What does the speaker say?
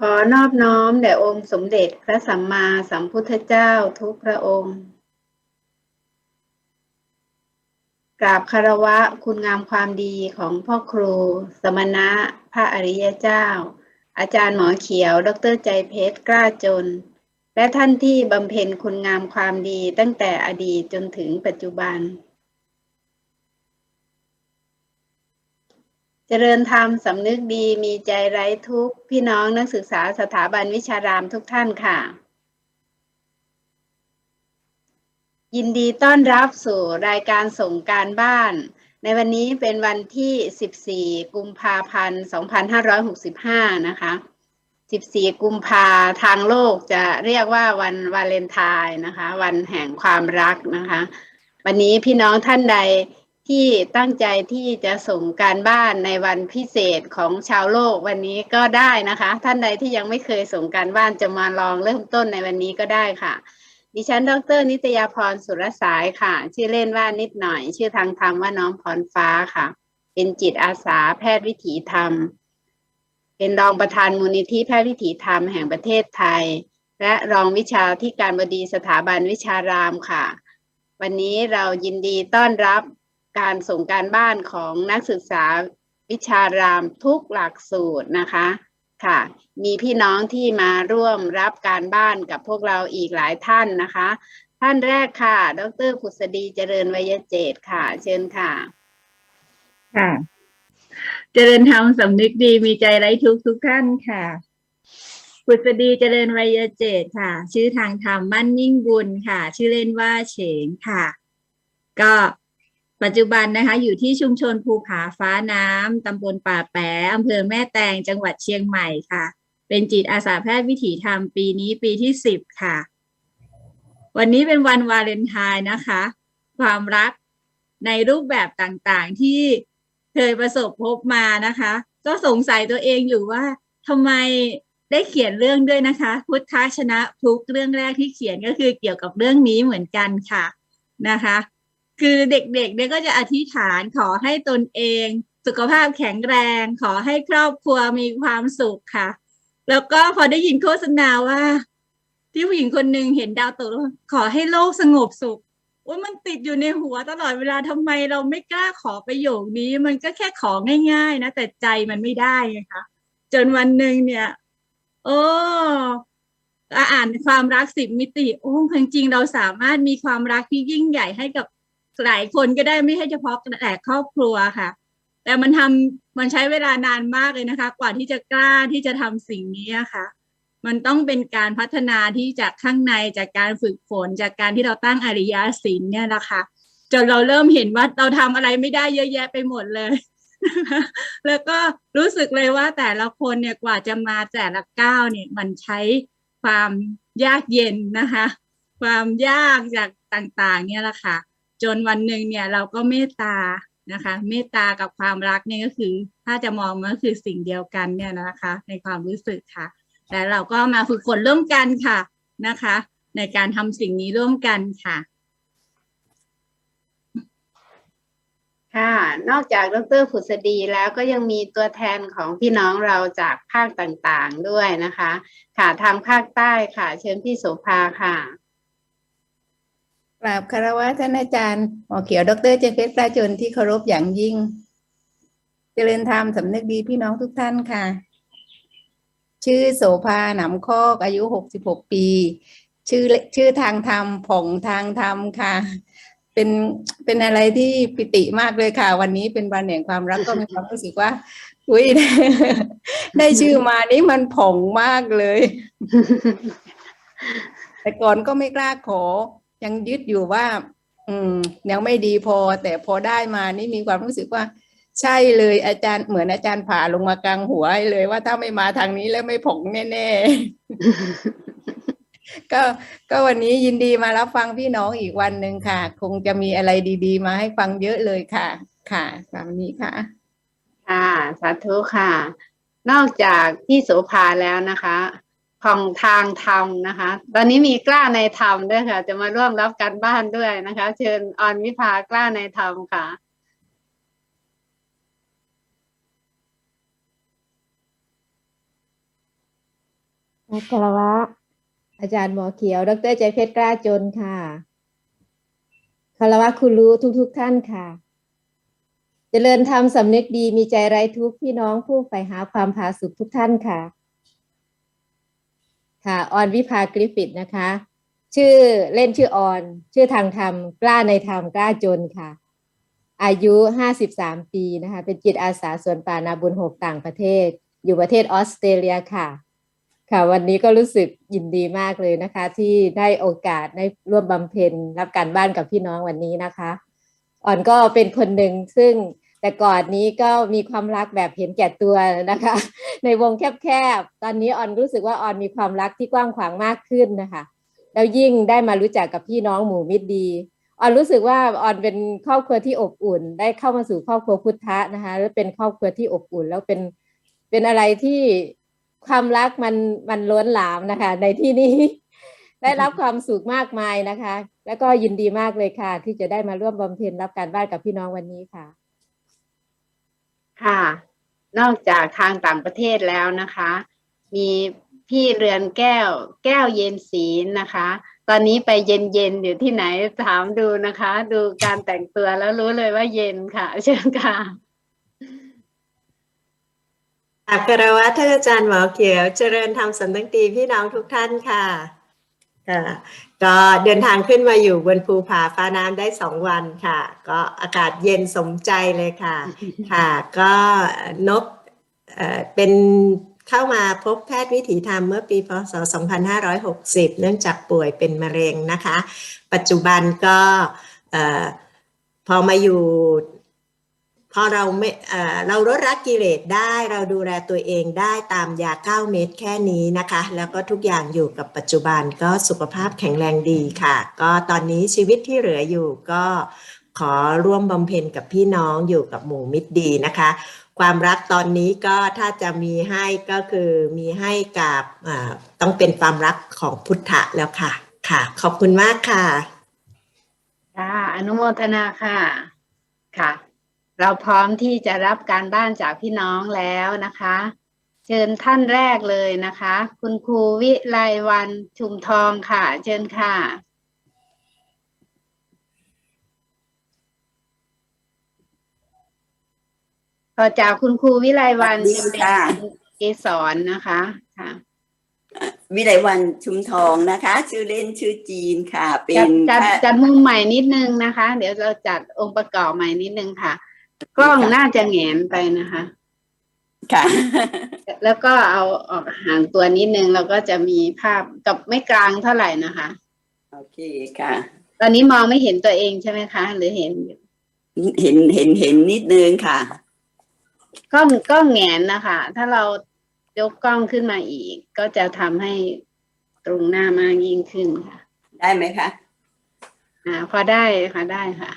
ขอนอบน้อมแด่องค์สมเด็จพระสัมมาสัมพุทธเจ้าทุกพระองค์ กราบคารวะคุณงามความดีของพ่อครู สมณะ พระอริยเจ้า อาจารย์หมอเขียว ดรใจเพชรกล้าจน และท่านที่บำเพ็ญคุณงามความดีตั้งแต่อดีตจนถึงปัจจุบัน เจริญธรรมสำนึกดีมีใจไร้ทุกข์พี่น้องนักศึกษาสถาบันวิชารามทุกท่านค่ะ ยินดีต้อนรับสู่รายการส่งการบ้าน ในวันนี้เป็นวันที่ 14 กุมภาพันธ์ 2565 นะคะ 14 กุมภาทางโลกจะเรียกว่าวันวาเลนไทน์นะคะ วันแห่งความรักนะคะ วันนี้พี่น้องท่านใด ที่ตั้งใจที่จะส่งการบ้านในวันพิเศษของชาวโลกวันนี้ก็ได้นะคะ ท่านใดที่ยังไม่เคยส่งการบ้านจะมาลองเริ่มต้นในวันนี้ก็ได้ค่ะ ดิฉัน ดร นิตยาพรสุรสายค่ะ ชื่อเล่นว่านิดหน่อย ชื่อทางธรรมว่าน้องพรฟ้าค่ะ เป็นจิตอาสาแพทย์วิถีธรรม เป็นรองประธานมูลนิธิแพทย์วิถีธรรมแห่งประเทศไทย และรองวิชาที่การบดีสถาบันวิชารามค่ะ วันนี้เรายินดีต้อนรับ การส่งการบ้านของนักศึกษาวิชารามทุกหลักสูตรนะคะค่ะ มีพี่น้องที่มาร่วมรับการบ้านกับพวกเราอีกหลายท่านนะคะ ท่านแรกค่ะ ดรผุษดีเจริญวิยเจตค่ะ เชิญค่ะ ค่ะ เจริญธรรมสำนึกดีมีใจไร้ทุกข์ทุกท่านค่ะพุทธดีเจริญวยเจตค่ะ ชื่อทางธรรมมั่นนิ่งบุญค่ะ ชื่อเล่นว่าเฉงค่ะ ก็ ปัจจุบันนะคะ อยู่ที่ชุมชนภูผาฟ้าน้ำตำบลป่าแปะอำเภอแม่แตงจังหวัดเชียงใหม่ค่ะ เป็นจิตอาสาแพทย์วิถีธรรมปีนี้ปีที่สิบค่ะ วันนี้เป็นวันวาเลนไทน์นะคะ ความรักในรูปแบบต่างๆที่เคยประสบพบมานะคะ ก็สงสัยตัวเองอยู่ว่าทำไมได้เขียนเรื่องด้วยนะคะ พุทธชนะทุกเรื่องแรกที่เขียนก็คือเกี่ยวกับเรื่องนี้เหมือนกันค่ะนะคะ คือเด็กๆเนี่ยก็จะอธิษฐานขอให้ตนเอง สุขภาพแข็งแรง ขอให้ครอบครัวมีความสุขค่ะ แล้วก็พอได้ยินโฆษณาว่า ที่ผู้หญิงคนหนึ่งเห็นดาวตกแล้วขอให้โลกสงบสุขว่ามันติดอยู่ในหัวตลอดเวลาทำไมเราไม่กล้าขอประโยคนี้ มันก็แค่ของง่าย ๆ นะแต่ใจมันไม่ได้ไงคะจนวันหนึ่งเนี่ย โอ้อ่านความรักสิบมิติ โอ้จริงๆเราสามารถมีความรักที่ยิ่งใหญ่ให้กับ หลายคนก็ได้ไม่ใช่เฉพาะแต่ครอบครัวค่ะ แต่มันทำมันใช้เวลานานมากเลยนะคะ กว่าที่จะกล้าที่จะทำสิ่งนี้ค่ะ มันต้องเป็นการพัฒนาที่จากข้างในจากการฝึกฝน จากการที่เราตั้งอริยศีลเนี่ยนะคะจนเราเริ่มเห็นว่าเราทำอะไรไม่ได้เยอะแยะไปหมดเลย แล้วก็รู้สึกเลยว่าแต่ละคนเนี่ยกว่าจะมาแต่ละก้าวเนี่ยมันใช้ความยากเย็นนะคะ ความยากจากต่างๆ เนี่ยแหละค่ะ จนวันหนึ่งเนี่ยเราก็เมตตานะคะ เมตตากับความรักเนี่ยก็คือ ถ้าจะมองมันก็คือสิ่งเดียวกันเนี่ยนะคะ ในความรู้สึกค่ะ แต่เราก็มาฝึกฝนร่วมกันค่ะนะคะ ในการทำสิ่งนี้ร่วมกันค่ะค่ะ นอกจากดรผุษดีแล้วก็ยังมีตัวแทนของพี่น้องเราจากภาคต่างๆด้วยนะคะ ค่ะทางภาคใต้ค่ะ เชิญพี่โสภาค่ะ กราบคารวะท่านอาจารย์หมอเขียว ดรเจเพชรปราจนที่เคารพอย่างยิ่ง เจริญธรรมสำนึกดีพี่น้องทุกท่านค่ะ ชื่อโสภาหนำคอกอายุหกสิบหกปี ชื่อชื่อทางธรรมผ่องทางธรรมค่ะ เป็นเป็นอะไรที่ปิติมากเลยค่ะ วันนี้เป็นวันแห่งความรักก็มีความรู้สึกว่าอุ้ยได้ชื่อมานี่มันผ่องมากเลย แต่ก่อนก็ไม่กล้าขอ ยังยึดอยู่ว่า อืม ยังไม่ดีพอ แต่พอได้มานี่มีความรู้สึกว่า ใช่เลยอาจารย์เหมือนอาจารย์ผ่าลงมากลางหัวให้เลยว่าถ้าไม่มาทางนี้แล้วไม่ผงแน่ๆก็ก็วันนี้ยินดีมารับฟังพี่น้องอีกวันหนึ่งค่ะ คงจะมีอะไรดี ๆ มาให้ฟังเยอะเลยค่ะ ค่ะตามนี้ค่ะ ค่ะ สาธุค่ะ นอกจากพี่โสภาแล้วนะคะ ของทางธรรมนะคะ ตอนนี้มีกล้าในธรรมด้วยค่ะ จะมาร่วมรับการบ้านด้วยนะคะ เชิญออนวิภากล้าในธรรมค่ะ นักคารวะ อาจารย์หมอเขียว ดรใจเพชรกล้าจนค่ะคารวะคุณรู้ทุกๆทท่านค่ะ เจริญธรรมสำนึกดีมีใจไร้ทุกข์พี่น้องผู้ใฝ่หาความผาสุกทุกท่านค่ะ ค่ะออนวิภากริฟิตนะคะ ชื่อเล่นชื่อออน ชื่อทางธรรม กล้าในธรรมกล้าจนค่ะ อายุห้าสิบสามปีนะคะ เป็นจิตอาสาสวนป่านาบุญหกต่างประเทศ อยู่ประเทศออสเตรเลียค่ะ ค่ะ วันนี้ก็รู้สึกยินดีมากเลยนะคะ ที่ได้โอกาสได้ร่วมบำเพ็ญรับการบ้านกับพี่น้องวันนี้นะคะอ่อนก็เป็นคนหนึ่งซึ่ง แต่ก่อนนี้ก็มีความรักแบบเห็นแก่ตัวนะคะ ในวงแคบๆ ตอนนี้ออนรู้สึกว่าออนมีความรักที่กว้างขวางมากขึ้นนะคะ แล้วยิ่งได้มารู้จักกับพี่น้องหมู่มิตรดีออนรู้สึกว่าออนเป็นครอบครัวที่อบอุ่น ได้เข้ามาสู่ครอบครัวพุทธะนะคะแล้วเป็นครอบครัวที่อบอุ่น แล้วเป็นเป็นอะไรที่ความรักมันมันล้นหลามนะคะ ในที่นี้ ได้รับความสุขมากมายนะคะ แล้วก็ยินดีมากเลยค่ะ ที่จะได้มาร่วมบำเพ็ญรับการบ้านกับพี่น้องวันนี้ค่ะ ค่ะ นอกจากทางต่างประเทศแล้วนะคะ มีพี่เรือนแก้ว แก้วเย็นศีลนะคะ ตอนนี้ไปเย็นเย็นอยู่ที่ไหนถามดูนะคะ ดูการแต่งตัวแล้วรู้เลยว่าเย็นค่ะ เชิญค่ะกาคารวะท่านอาจารย์หมอเขียว เจริญธรรมสำนึกดีพี่น้องทุกท่านค่ะ ค่ะก็เดินทางขึ้นมาอยู่บนภูผาฟ้าน้ำได้สองวันค่ะ ก็อากาศเย็นสมใจเลยค่ะ ค่ะ ก็นบเป็นเข้ามาพบแพทย์วิถีธรรมเมื่อปีพศ 2560 เนื่องจากป่วยเป็นมะเร็งนะคะ ปัจจุบันก็พอมาอยู่ พอเราไม่เราลดละกิเลสได้เราดูแลตัวเองได้ตามยา9เม็ดแค่นี้นะคะ แล้วก็ทุกอย่างอยู่กับปัจจุบันก็สุขภาพแข็งแรงดีค่ะ ก็ตอนนี้ชีวิตที่เหลืออยู่ก็ขอร่วมบำเพ็ญกับพี่น้องอยู่กับหมู่มิตรดีนะคะ ความรักตอนนี้ก็ถ้าจะมีให้ก็คือมีให้กับต้องเป็นความรักของพุทธะแล้วค่ะค่ะ ขอบคุณมากค่ะค่ะอนุโมทนาค่ะค่ะ เราพร้อมที่จะรับการบ้านจากพี่น้องแล้วนะคะ เชิญท่านแรกเลยนะคะ คุณครูวิไลวันชุมทองค่ะ เชิญค่ะ ต่อจากคุณครูวิไลวันสวัสดีจะเป็นค่ะคุณเกสรนะคะค่ะ วิไลวันชุมทองนะคะ ชื่อเล่นชื่อจีนค่ะ เป็จัดนจัดแพทย์จัดมุมใหม่นิดนึงนะคะ เดี๋ยวเราจัดองค์ประกอบใหม่นิดนึงค่ะ กล้องน่าจะแหงนไปนะคะ ค่ะ แล้วก็เอาออกห่างตัวนิดนึงเราก็จะมีภาพกับไม่กลางเท่าไหร่นะคะ โอเคค่ะ ตอนนี้มองไม่เห็นตัวเองใช่ไหมคะ หรือเห็นอยู่เห็นเห็นเห็นนิดนึงค่ะ กล้องกล้องแหงนนะคะ ถ้าเรายกกล้องขึ้นมาอีก ก็จะทำให้ตรงหน้ามากยิ่งขึ้นค่ะ ได้ไหมคะ อ่า พอได้ค่ะได้ค่ะ